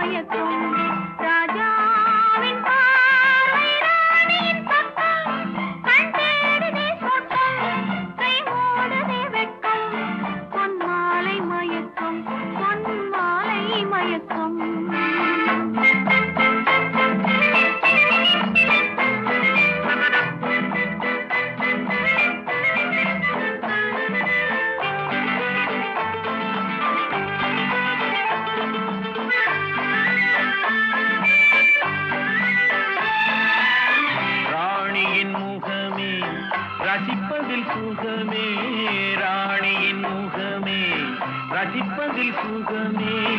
மயக்கம். ராஜாவின் பார்வை ராணியின் பக்கம். கண் தேடுதே சொர்க்கம் கை மூடுதே வெட்கம். பொன்மாலை மயக்கம் பொன்மாலை மயக்கம். ரசிப்பதில் சுகமே ராணியின் முகமே. ரசிப்பதில் சுகமே.